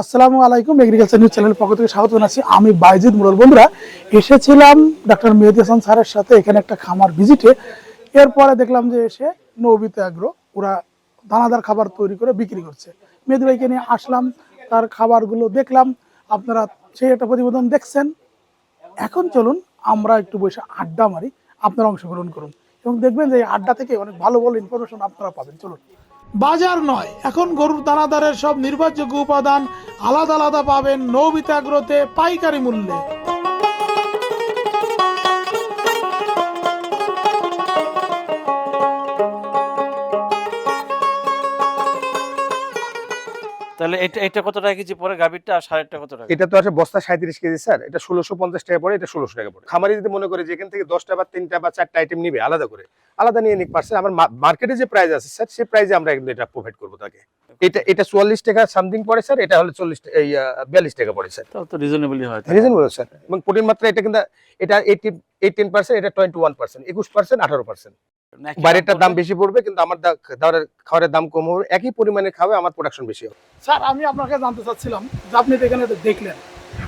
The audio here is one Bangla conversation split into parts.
আসসালামু আলাইকুম এগ্রিকালচার নিউজ চ্যানেলের পক্ষ থেকে স্বাগত জানাচ্ছি। আমি বাইজিদ মুরল। বন্ধুরা, এসেছিলাম ডাক্তার মেহেদি হাসান স্যারের সাথে এখানে একটা খামার ভিজিটে এরপরে দেখলাম যে এসে নৌবিত আগ্রহ, ওরা দানাদার খাবার তৈরি করে বিক্রি করছে। মেহেদি ভাইকে নিয়ে আসলাম, তার খাবারগুলো দেখলাম। আপনারা সেই একটা প্রতিবেদন দেখছেন। এখন চলুন, আমরা একটু বসে আড্ডা মারি, আপনারা অংশগ্রহণ করুন। এবং দেখবেন যে এই আড্ডা থেকে অনেক ভালো ভালো ইনফরমেশন আপনারা পাবেন। চলুন। বাজার নয়। এখন গরুর দানাদারের সব নির্ভরযোগ্য উপাদান আলাদা আলাদা পাবেন নৌবিতাগ্রতে পাইকারি মূল্যে। তাহলে এটা এটা কত টাকা কেজি পরে গাভীরটা আর কত টাকা? এটা তো আছে বস্তা সাঁত্রিশ কেজি স্যার। এটা ষোলোশো পঞ্চাশ টাকা পড়ে এটা ষোলোশো টাকা পড়ে। খামারি যদি মনে করে যে এখান থেকে দশটা বা তিনটা বা চারটা আইটেম নিবে আলাদা করে। আলাদা নিয়ে নিক পারছে আমার মার্কেটে যে প্রাইস আছে স্যার সেই প্রাইসে আমরা কিন্তু এটা প্রোভাইড করব তাকে। এটা এটা চুয়াল্লিশ টাকা সামথিং পড়ে স্যার। এটা হলে চল্লিশ এই বিয়াল্লিশ টাকা পড়ে স্যার। তো রিজনেবলই হয় রিজনেবল স্যার। এবং প্রোটিন মাত্রা এটা কিন্তু এটা এইটিন এইটিন পার্সেন্ট এটা টোয়েন্টি ওয়ান পার্সেন্ট একুশ পার্সেন্ট আঠারো পার্সেন্ট বাইরেটার দাম বেশি পড়বে কিন্তু আমার খাবারের খাবারের দাম কম হবে একই পরিমাণে খাবে আমার প্রোডাকশন বেশি হবে। স্যার আমি আপনাকে জানতে চাচ্ছিলাম যে আপনি এখানে দেখলেন।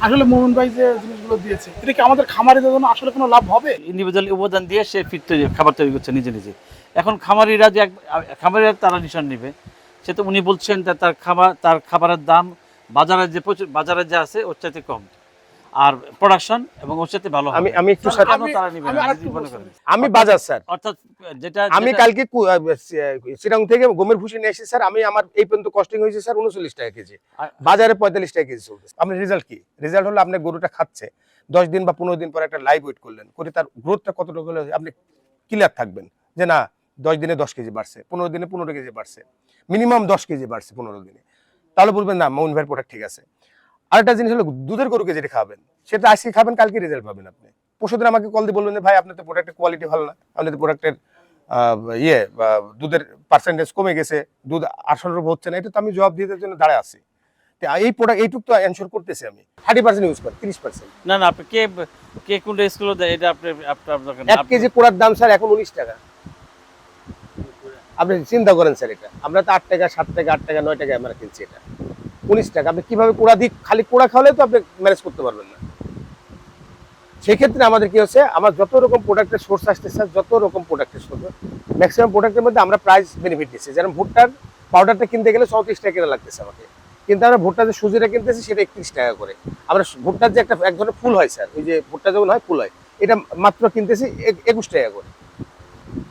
আসলে মোহন ভাই যে জিনিসগুলো দিয়েছে এটা কি আমাদের খামারিদের জন্য আসলে কোনো লাভ হবে? ইন্ডিভিজুয়াল উপাদান দিয়ে সে ফিট তৈরি খাবার তৈরি করছে নিজে নিজে। এখন খামারিরা যে এক- খামারিরা তারা নিশান নেবে। সে তো উনি বলছেন যে তার খাবার তার খাবারের দাম বাজারে যে প্রচুর বাজারে যে আছে ওর চাইতে কম। আর প্রোডাকশন এবং ওর চাইতে ভালো আমি আমি একটু স্যার আমি- বাজার স্যার। অর্থাৎ যেটা আমি কালকে চিরাং থেকে গমের ভুসি নিয়ে এসেছি স্যার। আমি আমার এই পর্যন্ত কস্টিং হয়েছে স্যার উনচল্লিশ টাকা কেজি। বাজারে পঁয়তাল্লিশ টাকা কেজি চলছে আপনার রেজাল্ট কি? রেজাল্ট হলো আপনার গরুটা খাচ্ছে দশ দিন বা পনেরো দিন পর একটা লাইভ ওয়েট করলেন করে তার গ্রোথটা কতটুকু হলে আপনি ক্লিয়ার থাকবেন যে না দশ দিনে দশ কেজি বাড়ছে পনেরো দিনে পনেরো কেজি বাড়ছে মিনিমাম দশ কেজি বাড়ছে পনেরো দিনে। তাহলে বলবেন না মাউন্ট ভাইয়ের প্রোডাক্ট ঠিক আছে। আরেকটা জিনিস হলো দুধের গরুকে যেটা খাবেন সেটা আজকে খাবেন কালকে রেজাল্ট পাবেন আপনি। পরশুদিন আমাকে কল দিয়ে বলবেন ভাই আপনার তো প্রোডাক্টের কোয়ালিটি ভালো না। আপনাদের প্রোডাক্টের ইয়ে দুধের পার্সেন্টেজ কমে গেছে দুধ আসল রূপ হচ্ছে না। এটা তো আমি জবাব দিতে জন্য দাঁড়ায় আছি। এই প্রোডাক্ট এইটুক তো এনশোর করতেছি আমি। থার্টি পার্সেন্ট ইউজ করি তিরিশ পার্সেন্ট না না আপনি কে কে কোনটা স্কুলে দেয় এটা আপনি আপনার এক কেজি পোড়ার দাম স্যার এখন উনিশ টাকা। আপনি চিন্তা করেন স্যার এটা। আমরা তো আট টাকা সাত টাকা আট টাকা নয় টাকা আমরা কিনছি এটা। উনিশ টাকা। আপনি কীভাবে কোড়া দিক, খালি কোড়া খাওয়ালে তো আপনি ম্যানেজ করতে পারবেন না। সেক্ষেত্রে আমাদের কি হচ্ছে, আমার যত রকম প্রোডাক্টের সোর্স স্যার যত রকম প্রোডাক্টের সোর্স ম্যাক্সিমাম প্রোডাক্টের মধ্যে আমরা প্রাইস বেনিফিট দিচ্ছি যেমন ভুট্টার পাউডারটা কিনতে গেলে চৌত্রিশ টাকা কেনা লাগতেছে আমাকে। কিন্তু আমরা ভুট্টা যে সুজিটা কিনতেছি, সেটা একত্রিশ টাকা করে। আমরা ভুট্টার যে একটা, এক ধরনের ফুল হয় স্যার, ওই যে ভুট্টা যখন হয়, ফুল হয়। এটা মাত্র কিনতেছি একুশ টাকা করে।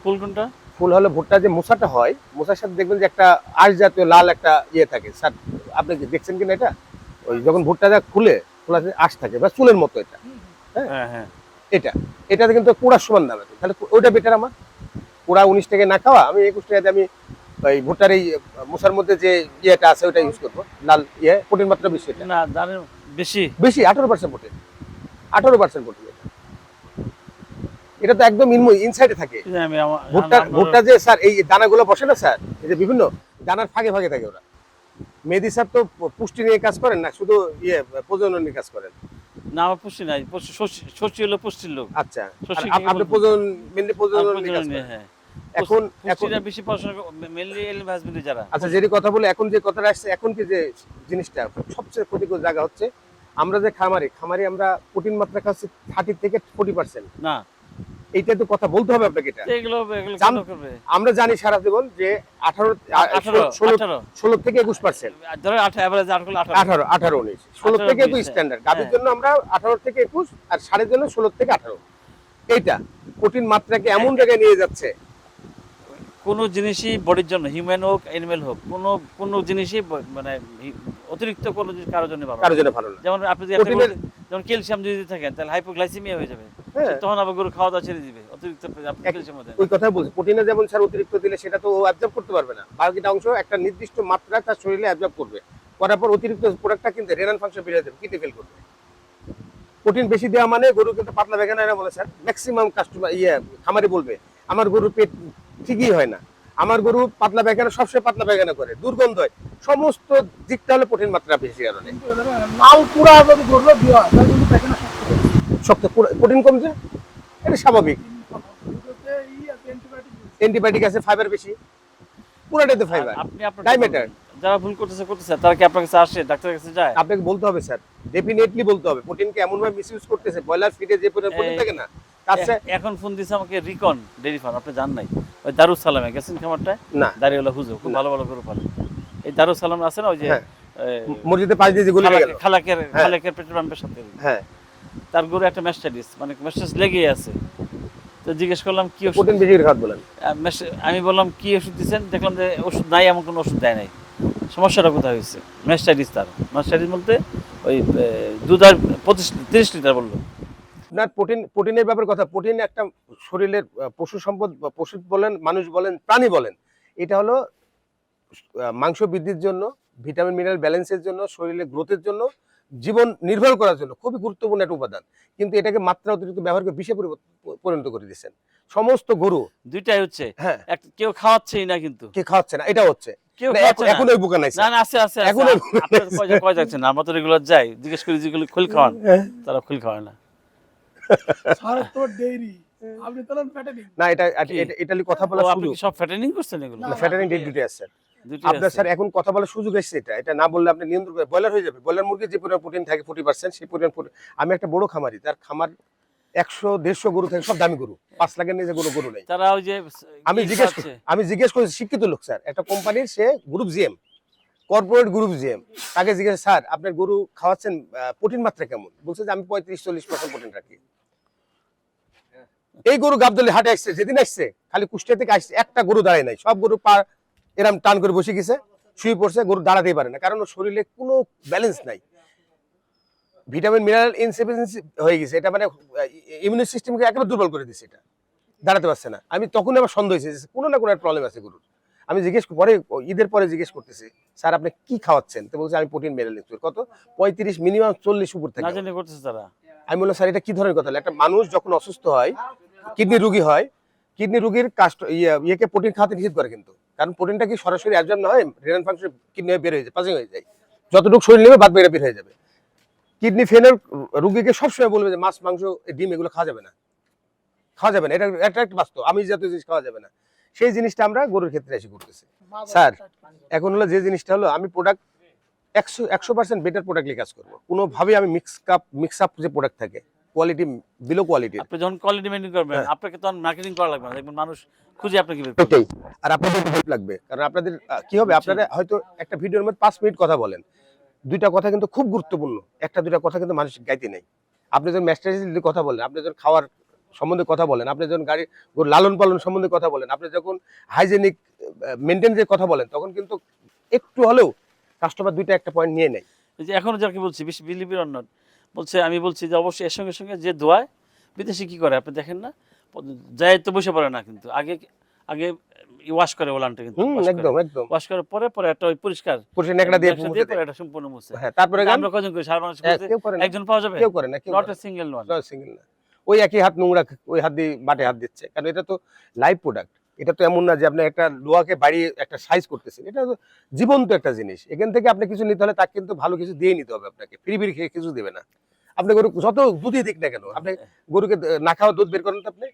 ফুল কোনটা? ফুল হলে ভুট্টা যে মোসাটা হয় মোসার সাথে দেখবেন যে একটা আশ জাতীয় লাল একটা ইয়ে থাকে। স্যার আপনি কি দেখছেন কিনা এটা? ওই যখন ভুট্টাটা খুলে খোলাতে আঁশ থাকে বা চুলের মতো এটা। হ্যাঁ? হ্যাঁ এটা। এটাতে কিন্তু কুড়ার সমান দাম আছে। তাহলে ওইটা বেটার আমার? কুড়া উনিশ টাকা না খাওয়া আমি একুশ টাকাতে আমি ওই ভুট্টার এই মোসার মধ্যে যে ইয়েটা আছে ওইটা ইউজ করব। লাল ইয়ে প্রোটিন মাত্রা বেশি না বেশি। বেশি আঠারো পার্সেন্ট প্রোটিন। আঠারো পার্সেন্ট প্রোটিন। এটা তো একদম ইনসাইডে থাকে। আমার- ভুট্টা ভুট্টা যে স্যার এই দানাগুলো বসে না স্যার এই যে বিভিন্ন দানার ফাঁকে ফাঁকে থাকে ওরা। মেহেদি স্যার তো পুষ্টি নিয়ে কাজ করেন না শুধু ইয়ে প্রজনন নিয়ে কাজ করেন। না আমার পুষ্টি নাই শশী হলো পুষ্টির লোক। আচ্ছা আপনি প্রজনন মেনলি প্রজনন নিয়ে কাজ করেন। হ্যাঁ। এখন এখন বেশি পড়াশোনা মেনলি যারা। আচ্ছা যেটি কথা বলে এখন যে কথাটা আসছে এখন কি যে জিনিসটা সবচেয়ে ক্ষতিকর জায়গা হচ্ছে আমরা যে খামারি খামারি আমরা প্রোটিন মাত্রা খাচ্ছি থার্টি থেকে ফোর্টি পার্সেন্ট না। এইটা তো কথা বলতে হবে আপনাকে এটা। আমরা জানি সারা জীবন যে আঠারো ষোলো থেকে একুশ পার্সেন্ট ধরো আঠারো আঠারো। উনিশ। ষোলো থেকে একুশ হ্যাঁ। স্ট্যান্ডার্ড গাভীর হ্যাঁ। জন্য আমরা আঠারো থেকে একুশ আর সারের জন্য ষোলো থেকে আঠারো। এইটা কঠিন মাত্রাকে এমন জায়গায় নিয়ে যাচ্ছে কোনো জিনিসই বডির জন্য হিউম্যান হোক অ্যানিমেল হোক কোনো কোনো জিনিসই মানে অতিরিক্ত কোনো জিনিস কারোর জন্য ভালো কারোর জন্য ভালো না। যেমন আপনি যদি গরু- যেমন ক্যালসিয়াম যদি থাকেন তাহলে হাইপোগ্লাইসিমিয়া হয়ে যাবে। হ্যাঁ। তখন আবার গরু খাওয়া দাওয়া ছেড়ে দিবে অতিরিক্ত আপনি ক্যালসিয়াম দেন ওই কথা বলছি প্রোটিনে যেমন স্যার অতিরিক্ত দিলে সেটা তো অ্যাবজর্ব করতে পারবে না। বাকিটা অংশ একটা নির্দিষ্ট মাত্রা তার শরীরে অ্যাবজর্ব করবে। করার পর অতিরিক্ত প্রোডাক্টটা কিন্তু রেনাল ফাংশন বেড়ে যাবে ফেল করবে। প্রোটিন বেশি দেওয়া মানে গরু কিন্তু পাতলা বেগানা না বলে স্যার ম্যাক্সিমাম কাস্টমার ইয়ে খামারি বলবে আমার গরুর পেট ঠিকই হয় না। আমার গরু পাতলা পায়খানা সবসময় পাতলা পায়খানা করে। দুর্গন্ধ হয় সমস্ত দিকটা হলো প্রোটিন মাত্রা বেশি কারণে। শক্ত। প্রোটিন কমছে? এটা স্বাভাবিক। অ্যান্টিবায়োটিক আছে ফাইবার বেশি। পুরাটাই তো ফাইবার আপনি আপনার যারা ভুল করতেছে করতেছে তারা কি আপনার কাছে আসে ডাক্তারের কাছে যায়? আপনাকে বলতে হবে স্যার। ডেফিনেটলি বলতে হবে। প্রোটিনকে এমন ভাবে মিসইউজ করতেছে ব্রয়লার ফিডে যে প্রোটিন এই- থাকে না এখন ফোন দিছে আমাকে রিকন ডেরি ফার্ম আপনি জান নাই। ওই দারুস সালামে গেছেন না। হুজুর খুব ভালো ভালো পালে। এই দারুস সালাম আছে না ওই যে হ্যাঁ। মসজিদে পাশ দিয়ে গুলি গেল। খালাকের হ্যাঁ। খালাকের পেট্রোল পাম্পের সাথে। হ্যাঁ। তার গরু একটা ম্যাস্টাডিস মানে লেগেই আছে। তো জিজ্ঞেস করলাম কি ওষুধ? বেশি করে খাওয়াতে বলেন? আমি বললাম কি ওষুধ দিচ্ছেন দেখলাম যে ওষুধ নাই এমন কোনো ওষুধ দেয় নাই। সমস্যাটা কোথায় হয়েছে? ম্যাস্টাডিস তার। ম্যাস্টাডিস বলতে ওই দুধ আর পঁচিশ তিরিশ লিটার বলল। আপনার প্রোটিন প্রোটিনের ব্যাপারে কথা প্রোটিন একটা শরীরের পশু সম্পদ পশু বলেন মানুষ বলেন প্রাণী বলেন এটা হলো মাংস বৃদ্ধির জন্য ভিটামিন মিনারেল ব্যালেন্সের জন্য শরীরের গ্রোথের জন্য জীবন নির্ভর করার জন্য খুবই গুরুত্বপূর্ণ একটা উপাদান। কিন্তু এটাকে মাত্রা অতিরিক্ত ব্যবহার করে বিষে পরিণত করে দিচ্ছেন সমস্ত গরু। দুইটাই হচ্ছে। হ্যাঁ। কেউ খাওয়াচ্ছেই না কিন্তু। কে খাওয়াচ্ছে না এটা হচ্ছে। কেউ এখন- ওই বোকা নাই না না আছে আছে এখন আছে। ওই- আপনারা কয় জায়গায়- কয় আমরা তো রেগুলার যাই জিজ্ঞেস করি যেগুলো খুল খাওয়ান। তারা খুল খাওয়ায় না। ডেইরি আপনি তো ফ্যাটেনিং না এটা? ইটালি কথা বলা আপনি সব ফ্যাটেনিং করছেন এগুলো? ডেট ডিউটি আছে। আপনার স্যার এখন কথা বলার সুযোগ এসেছে এটা। এটা না বললে আপনি নিয়ন্ত্রণ করে ব্রয়লার হয়ে যাবে। ব্রয়লার মুরগির যে পরিমাণ প্রোটিন থাকে ফোর্টি পার্সেন্ট সেই পরিমাণ আমি একটা বড় খামারি তার খামার একশো দেড়শো গরু থাকে সব দামি গরু। পাঁচ লাখের নিচে গরু গরু নেই। তারা ওই যে আমি জিজ্ঞেস? আমি জিজ্ঞেস করেছি শিক্ষিত লোক স্যার। একটা কোম্পানির সে group GM corporate group GM তাকে জিজ্ঞেস স্যার আপনার গরু খাওয়াচ্ছেন প্রোটিন মাত্রা কেমন? বলছে যে আমি পঁয়ত্রিশ চল্লিশ পার্সেন্ট প্রোটিন রাখি। এই গরু গাবদলি হাটে আসছে যেদিন আসছে খালি কুষ্টিয়া থেকে আসছে একটা গরু দাঁড়ায় নাই। সব গরু পা এরম টান করে বসে গেছে শুয়ে পড়ছে গরু দাঁড়াতেই পারে না কারণ ওর শরীরে কোনো ব্যালেন্স নাই। ভিটামিন মিনারেল ইনসিফিসিয়েন্সি হয়ে গেছে এটা মানে ইমিউনি সিস্টেমকে একেবারে দুর্বল করে দিচ্ছে এটা। দাঁড়াতে পারছে না। আমি তখন আমার সন্দেহ হয়েছে যে কোনো না কোনো একটা প্রবলেম আছে গরুর। আমি জিজ্ঞেস পরে ঈদের পরে জিজ্ঞেস করতেছি স্যার আপনি কি খাওয়াচ্ছেন? তো বলছে আমি প্রোটিন মেরে নিচ্ছি। কত? পঁয়ত্রিশ মিনিমাম চল্লিশ উপর থেকে। আমি বললাম স্যার এটা কি ধরনের কথা? একটা মানুষ যখন অসুস্থ হয় কিডনি রোগী হয়, কিডনি রোগীর কাস্ট ইয়ে ইয়েকে প্রোটিন খাওয়াতে নিষেধ করে কিন্তু। কারণ প্রোটিনটা কি সরাসরি অ্যাবজর্ব না হয় রেনাল ফাংশন কিডনি হয়ে বের হয়ে যায় পাসিং হয়ে যায়। যতটুকু শরীর নেবে বাদ বেড়ে বের হয়ে যাবে। কিডনি ফেলের রোগীকে সবসময় বলবে যে মাছ, মাংস, ডিম এগুলো খাওয়া যাবে না। খাওয়া যাবে না। এটা এটা একটা বাস্তব। আমি জাতীয় জিনিস খাওয়া যাবে না। সেই জিনিসটা আমরা গরুর ক্ষেত্রে এসে করতেছি। স্যার, এখন হলো যে জিনিসটা হলো, আমি প্রোডাক্ট একশো একশো পার্সেন্ট বেটার প্রোডাক্টলি কাজ করব। কোনোভাবেই আমি মিক্স কাপ মিক্স আপ যে প্রোডাক্ট থাকে কোয়ালিটি বিলো কোয়ালিটির আপনি যখন কোয়ালিটি মেনটেন করবেন হ্যাঁ। আপনাকে তখন মার্কেটিং করা লাগবে না। দেখবেন মানুষ খুঁজে আপনাকে বের করবে। আর আপনাদের হেল্প লাগবে। কারণ আপনাদের কি হবে? আপনারা হয়তো একটা ভিডিওর মধ্যে পাঁচ মিনিট কথা বলেন। দুইটা কথা কিন্তু খুব গুরুত্বপূর্ণ। একটা দুইটা কথা কিন্তু মানুষ গাইতে নেই। আপনি যখন কথা বলেন আপনি যখন খাওয়ার সম্বন্ধে কথা বলেন আপনি যখন গাড়ি লালন পালন সম্বন্ধে কথা বলেন আপনি যখন হাইজেনিক মেনটেন যে কথা বলেন তখন কিন্তু একটু হলেও কাস্টমার দুইটা একটা পয়েন্ট নিয়ে নেয়। যে এখনও যাকে বলছি বেশি বিলিভির অন্য বলছে আমি বলছি যে অবশ্যই এর সঙ্গে সঙ্গে যে দোয়ায় বিদেশে কি করে? আপনি দেখেন না? যায় তো বসে পড়ে না কিন্তু। আগে আগে ওয়াশ করে ওলানটা কিন্তু একদম একদম। ওয়াশ করার পরে পরে একটা ওই পরিষ্কার পুরুষের নেকড়া দিয়ে মুছে দেয়। এটা সম্পূর্ণ মুছে। হ্যাঁ তারপরে আমরা কজন করি? সারা মানুষ হ্যাঁ, করে একজন পাওয়া যাবে? কেউ করে না কেউ নট সিঙ্গেল ওয়ান না। সিঙ্গেল না। ওই একই হাত নোংরা ওই হাত দিয়ে বাটে হাত দিচ্ছে। কারণ এটা তো লাইভ প্রোডাক্ট এটা তো এমন না যে আপনি একটা লোহাকে বাড়িয়ে একটা সাইজ করতেছেন। এটা তো জীবন্ত একটা জিনিস। এখান থেকে আপনি কিছু নিতে হলে তাকে কিন্তু ভালো কিছু দিয়ে নিতে হবে আপনাকে। ফ্রি ফ্রি খেয়ে কিছু দেবে না। আপনি গরু যত দুধই দিক না কেন আপনি গরুকে না খাওয়া দুধ বের করেন তো আপনি?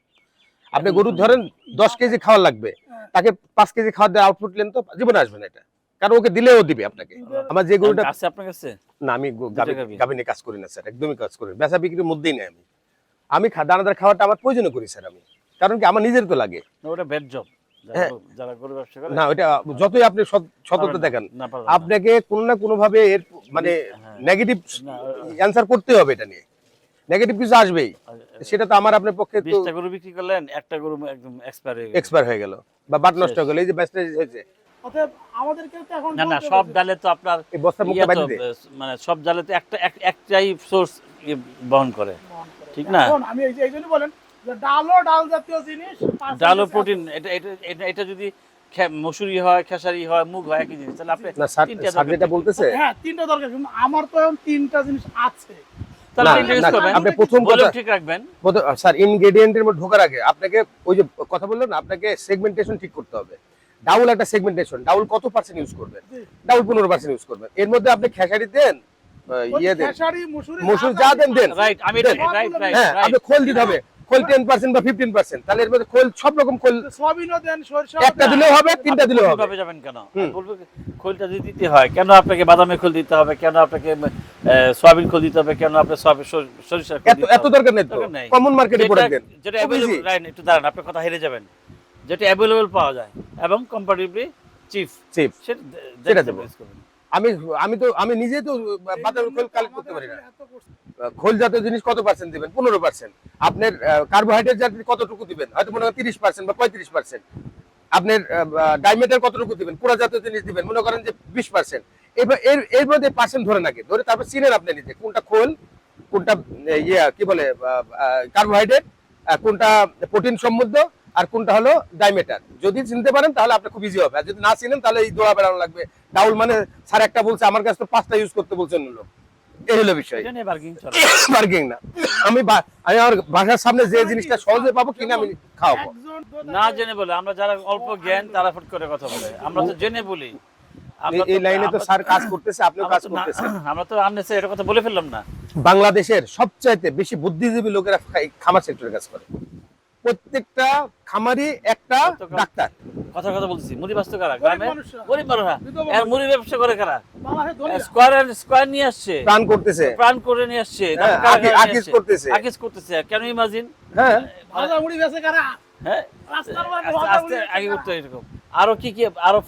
আপনি গরুর ধরেন দশ কেজি খাওয়া লাগবে তাকে পাঁচ কেজি খাওয়া দিয়ে আউটপুট নেন তো জীবনে আসবে না এটা। কারণ ওকে দিলেও দিবে আপনাকে। আমার যে গরুটা আছে আপনার কাছে? না আমি গো- দুইটা গাভী- গাভী। গাভী নিয়ে কাজ করি না স্যার একদমই কাজ করি না। বেচা বিক্রির মধ্যেই নেই আমি। আমি দানাদার খাওয়াটা আমার প্রয়োজনে করি স্যার আমি। কারণ কি আমার নিজের তো লাগে। ওটা বেড জব হ্যাঁ। না ওইটা যতই আপনি সততা দেখান। আপনাকে কোনো না কোনো ভাবে এর মানে। নেগেটিভ অ্যান্সার করতে হবে এটা নিয়ে নেগেটিভ কিছু আসবেই সেটা তো আমার আপনার পক্ষে তো বিশটা গরু বিক্রি করলেন একটা গরু একদম এক্সপায়ার হয়ে এক্সপায়ার হয়ে গেল বা বাট নষ্ট হয়ে গেল এই যে ব্যাচটা হয়েছে অতএব আমাদেরকে তো এখন না না সব। ডালে তো আপনার এই মুখে মানে সব ডালে তো একটা একটাই সোর্স বহন করে ঠিক না? এখন আমি এই যে বলেন ডালও ডাল জাতীয় জিনিস পাঁচ ডাল ও কেজি প্রোটিন এটা এটা এটা- এটা যদি মসুরি হয় খেসারি হয় মুগ হয় একই জিনিস তাহলে আপনি তিনটা স্যার বলতেছে হ্যাঁ তিনটা দরকার কিন্তু আমার তো এখন তিনটা জিনিস আছে। তাহলে না, তিনটা use না, করবেন। আপনি প্রথম কথা ঠিক রাখবেন। স্যার ইনগ্রেডিয়েন্টের মধ্যে ঢোকার আগে আপনাকে ওই যে কথা না আপনাকে সেগমেন্টেশন ঠিক করতে হবে। ডাউল একটা সেগমেন্টেশন ডাউল কত পার্সেন্ট ইউজ করবেন? ডাউল পনেরো পার্সেন্ট ইউজ করবেন। এর মধ্যে আপনি খেসারি দেন ইয়ে দেন। মসুর যা দেন দেন। রাইট আমি রাইট রাইট হ্যাঁ আপনি খোল দিতে হবে। খোল টেন পার্সেন্ট বা ফিফটিন পার্সেন্ট তাহলে এর মধ্যে খোল সব রকম খোল সয়াবিনও দেন সরিষা। একটা দিলেও হবে তিনটা দিলেও হবে। যাবেন কেন। খোলটা যদি দিতে হয় কেন আপনাকে বাদামের খোল দিতে হবে? কেন আপনাকে সয়াবিন খোল দিতে হবে? কেন সয়াবিন সরিষার এত এত দরকার নেই তো। কমন মার্কেটে প্রোডাক্ট দেন। যেটা। অ্যাভেলেবল রাইট একটু দাঁড়ান আপনার কথা হেরে যাবেন। যেটা অ্যাভেলেবল পাওয়া যায় এবং কম্পারেটিভলি চিপ চিপ সেটা দেবো। আমি আমি তো আমি নিজে তো বাদামের খোল কালেক্ট করতে পারি না। খোল জাতীয় জিনিস কত পার্সেন্ট দিবেন? পনেরো পার্সেন্ট আপনার কার্বোহাইড্রেট জাতীয় কতটুকু দিবেন? হয়তো মনে করেন তিরিশ পার্সেন্ট বা পঁয়ত্রিশ পার্সেন্ট আপনার ডাইমেটার কতটুকু দিবেন? পুরা জাতীয় জিনিস দিবেন? মনে করেন যে বিশ পার্সেন্ট এবার এর এর মধ্যে পার্সেন্ট ধরে নাকি? ধরে তারপর চিনেন আপনি নিজে, কোনটা খোল, কোনটা ইয়ে কি বলে কার্বোহাইড্রেট কোনটা প্রোটিন সমৃদ্ধ, আর কোনটা হলো ডাইমেটার যদি চিনতে পারেন, তাহলে আপনার খুব ইজি হবে। আর যদি না চিনেন, তাহলে এই দোয়া বেড়ানো লাগবে। ডাউল মানে স্যার একটা বলছে, আমার কাছে তো পাঁচটা ইউজ করতে বলছেন লোক। এই হলো বিষয়। না। আমি আমি আমার বাসার সামনে যে জিনিসটা সহজে পাবো কিনে আমি খাওয়াবো। না জেনে বলে আমরা যারা অল্প জ্ঞান তারা ফট করে কথা বলে। আমরা তো জেনে বলি। আমরা এই- লাইনে তো স্যার কাজ করতেছে আপনিও আমরা কাজ তো করতেছেন। আমরা তো আননেছে এটা কথা বলে ফেললাম না। বাংলাদেশের সবচাইতে বেশি বুদ্ধিজীবী লোকেরা খামার সেক্টরে কাজ করে। প্রত্যেকটা খামারি একটা ডাক্তার। কথা কথা বলছি মুড়ি বাস্ত কারা? গ্রামে গরিব মানুষরা। এর মুড়ি ব্যবসা করে কারা? বাংলাদেশের ধনী। স্কোয়ার স্কোয়ার নিয়ে আসছে। প্রাণ করতেছে। প্রাণ করে নিয়ে আসছে। হ্যাঁ, কারা আকি- কারা নিয়ে আকিজ করতেছে। আকিজ করতেছে। কেন ইমাজিন? হ্যাঁ। ভাজা মুড়ি বেচে কারা? হ্যাঁ। রাস্তার মধ্যে আস্তে- আগে করতে এরকম। আরও কি কি আরও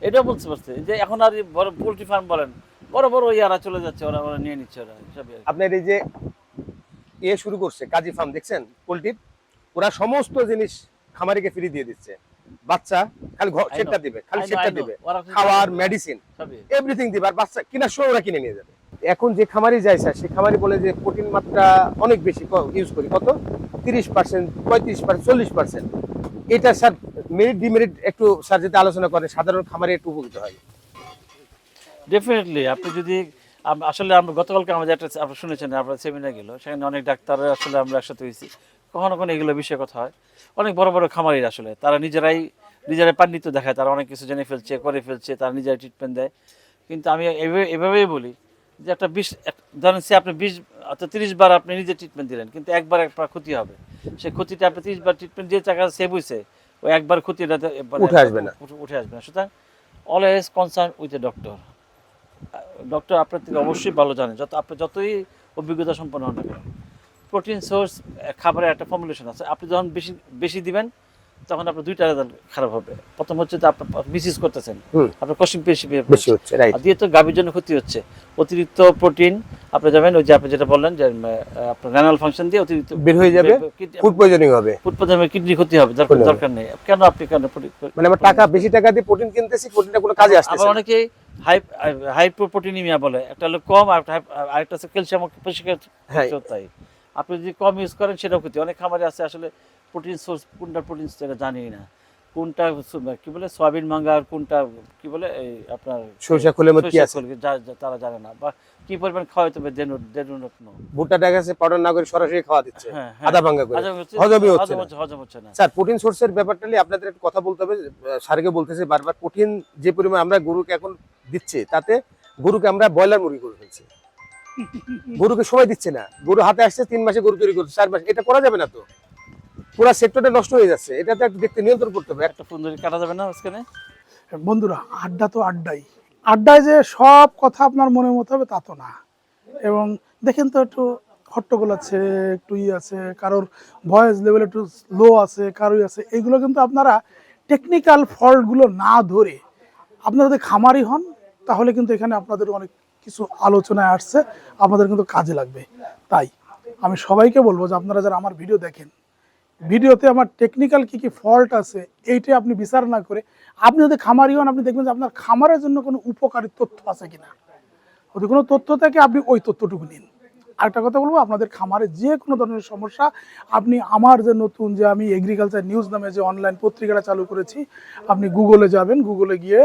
এটা বলতে পারছে। যে এখন আর বড় পোল্ট্রি ফার্ম বলেন বড় বড় ইয়ারা চলে যাচ্ছে ওরা ওরা নিয়ে নিচ্ছে ওরা আর আপনার এই যে এ শুরু করছে কাজী ফার্ম দেখছেন? পোল্ট্রির ওরা সমস্ত জিনিস খামারিকে ফ্রি দিয়ে দিচ্ছে। বাচ্চা খালি. সেটটা দিবে খালি সেটটা দিবে। খাওয়ার মেডিসিন এভরিথিং দিবে। আর বাচ্চা কিনার সময় ওরা কিনে নিয়ে যাবে। এখন যে খামারি যায় স্যার সেই খামারি বলে যে প্রোটিন মাত্রা অনেক বেশি ইউজ করি। কত? তিরিশ পার্সেন্ট পঁয়ত্রিশ পার্সেন্ট চল্লিশ পার্সেন্ট এটা স্যার মেরিট ডিমেরিট একটু স্যার যদি আলোচনা করে সাধারণ খামারে একটু উপকৃত হয়। ডেফিনেটলি আপনি যদি আসলে আমরা গতকালকে আমাদের একটা আপনারা শুনেছেন আপনার সেমিনার গেল সেখানে অনেক ডাক্তার আসলে আমরা একসাথে হয়েছি। কখনো কখনো এগুলো বিষয়ে কথা হয়। অনেক বড় বড় খামারির আসলে তারা নিজেরাই নিজেরাই পাণ্ডিত্য দেখায় তারা অনেক কিছু জেনে ফেলছে করে ফেলছে তারা নিজেরাই ট্রিটমেন্ট দেয়। কিন্তু আমি এভাবেই বলি যে একটা বিশ ধরেন সে আপনি বিশ অর্থাৎ তিরিশ বার আপনি নিজে ট্রিটমেন্ট দিলেন কিন্তু একবার আপনার ক্ষতি হবে। সেই ক্ষতিটা আপনি তিরিশ বার ট্রিটমেন্ট যে টাকা সেভ হয়েছে ওই একবার ক্ষতিটা তো উঠে আসবে না। উঠে- উঠে আসবে না। সুতরাং always concern with a doctor doctor আপনার থেকে অবশ্যই ভালো জানে যত আপনি যতই অভিজ্ঞতা সম্পন্ন হন না কেন। প্রোটিন সোর্স খাবারের একটা ফর্মুলেশন আছে। আপনি যখন বেশি বেশি দিবেন তখন আপনার দুইটা রেজাল্ট খারাপ হবে। প্রথম হচ্ছে আপনি মিসইউজ করতেছেন। আপনার কষ্টিং বেশি বেশি হচ্ছে। আর দ্বিতীয়ত গাভীর জন্য ক্ষতি হচ্ছে। অতিরিক্ত প্রোটিন আপনি যাবেন ওই যে আপনি যেটা বললেন যে আপনার রেনাল ফাংশন দিয়ে অতিরিক্ত বের হয়ে যাবে ফুড পয়জনিং হবে। ফুড পয়জনের কিডনি ক্ষতি হবে দরকার দরকার নেই। কেন আপনি কেন মানে আমার টাকা বেশি টাকা দিয়ে প্রোটিন কিনতেছি প্রোটিনটা কোনো কাজে আসতেছে আবার। অনেকে হাই হাই প্রোটিনিমিয়া বলে। একটা হলো কম আর একটা আরেকটা হচ্ছে ক্যালসিয়াম হ্যাঁ। তাই। আপনি যদি কম ইউজ করেন সেটাও ক্ষতি। অনেক খামারে আছে আসলে প্রোটিন সোর্স কোনটা প্রোটিন সেটা জানি না। কোনটা কি বলে সয়াবিন মাঙ্গা আর কোনটা কি বলে এই আপনার সরিষা খোলের মধ্যে কি আছে? খোল, তারা জানে না। বা কি পরিমাণ খাওয়াইতে হবে দেন দেন ভুট্টা টাকা আছে পাউডার না করে সরাসরি খাওয়া দিচ্ছে। হ্যাঁ হ্যাঁ। আদা ভাঙ্গা করে। হজম হজমই হচ্ছে না। হজম হচ্ছে না। স্যার প্রোটিন সোর্সের ব্যাপারটা নিয়ে আপনাদের একটু কথা বলতে হবে। স্যারকে বলতেছে বারবার প্রোটিন যে পরিমাণ আমরা গরুকে এখন দিচ্ছি তাতে গরুকে আমরা ব্রয়লার মুরগি করে ফেলছি। গরুকে সময় দিচ্ছে না। গরু হাতে আসছে তিন মাসে গরু তৈরি করছে চার মাস। এটা করা যাবে না তো? পুরো সেক্টরটা নষ্ট হয়ে যাচ্ছে। এটা তো একটু দেখতে নিয়ন্ত্রণ করতে হবে। একটা ফোন কাটা যাবে না মাঝখানে? বন্ধুরা আড্ডা তো আড্ডাই। আড্ডায় যে সব কথা আপনার মনের মতো হবে তা তো না। এবং দেখেন তো একটু হট্টগোল আছে একটু ই আছে কারোর ভয়েস লেভেল একটু লো আছে কারোই আছে। এইগুলো কিন্তু আপনারা টেকনিক্যাল ফল্টগুলো না ধরে আপনারা যদি খামারি হন তাহলে কিন্তু এখানে আপনাদের অনেক কিছু আলোচনায় আসছে, আপনাদের কিন্তু কাজে লাগবে। তাই আমি সবাইকে বলব যে আপনারা যারা আমার ভিডিও দেখেন, ভিডিওতে আমার টেকনিক্যাল কি কি ফল্ট আছে এইটাই আপনি বিচার না করে আপনি যদি খামারি হন, আপনি দেখবেন যে আপনার খামারের জন্য কোনো উপকারী তথ্য আছে কিনা। যদি কোনো তথ্য থাকে, আপনি ওই তথ্যটুকু নিন। আরেকটা কথা বলব, আপনাদের খামারে যে কোনো ধরনের সমস্যা, আপনি আমার যে নতুন যে আমি এগ্রিকালচার নিউজ নামে যে অনলাইন পত্রিকাটা চালু করেছি, আপনি গুগলে যাবেন গুগলে গিয়ে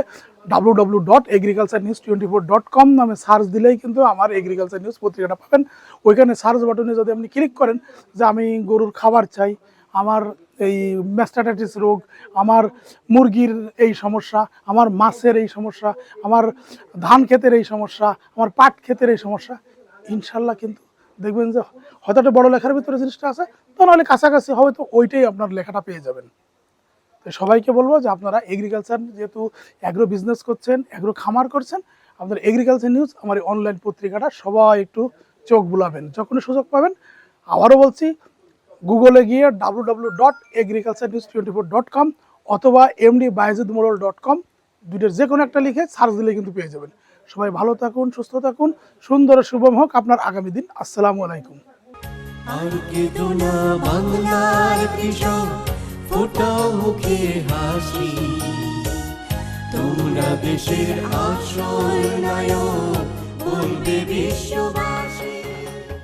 W dot agriculture news twenty four dot com নামে সার্চ দিলেই কিন্তু আমার এগ্রিকালচার নিউজ পত্রিকাটা পাবেন। ওইখানে সার্চ বাটনে যদি আপনি ক্লিক করেন যে আমি গরুর খাবার চাই, আমার এই ম্যাস্টাটাইটিস রোগ, আমার মুরগির এই সমস্যা, আমার মাছের এই সমস্যা, আমার ধান ক্ষেতের এই সমস্যা, আমার পাট ক্ষেতের এই সমস্যা ইনশাল্লাহ কিন্তু দেখবেন যে হয়তো একটা বড় লেখার ভিতরে জিনিসটা আছে, তো নাহলে কাছাকাছি হয়তো ওইটাই আপনার লেখাটা পেয়ে যাবেন। তো সবাইকে বলব যে আপনারা এগ্রিকালচার যেহেতু অ্যাগ্রো বিজনেস করছেন অ্যাগ্রো খামার করছেন আপনার এগ্রিকালচার নিউজ আমার এই অনলাইন পত্রিকাটা সবাই একটু চোখ বুলাবেন। যখনই সুযোগ পাবেন, আবারও বলছি গুগলে গিয়ে W W dot agriculture news twenty four dot com অথবা এমডি বাইজিদ মোড়ল ডট কম দুইটার যে কোনো একটা লিখে সার্চ দিলে কিন্তু পেয়ে যাবেন। সবাই ভালো থাকুন, সুস্থ থাকুন, সুন্দর শুভম হোক আপনার আগামী দিন। আসসালামু আলাইকুম। তোমরা দেশের আশ্রয় নায়ক, বলবে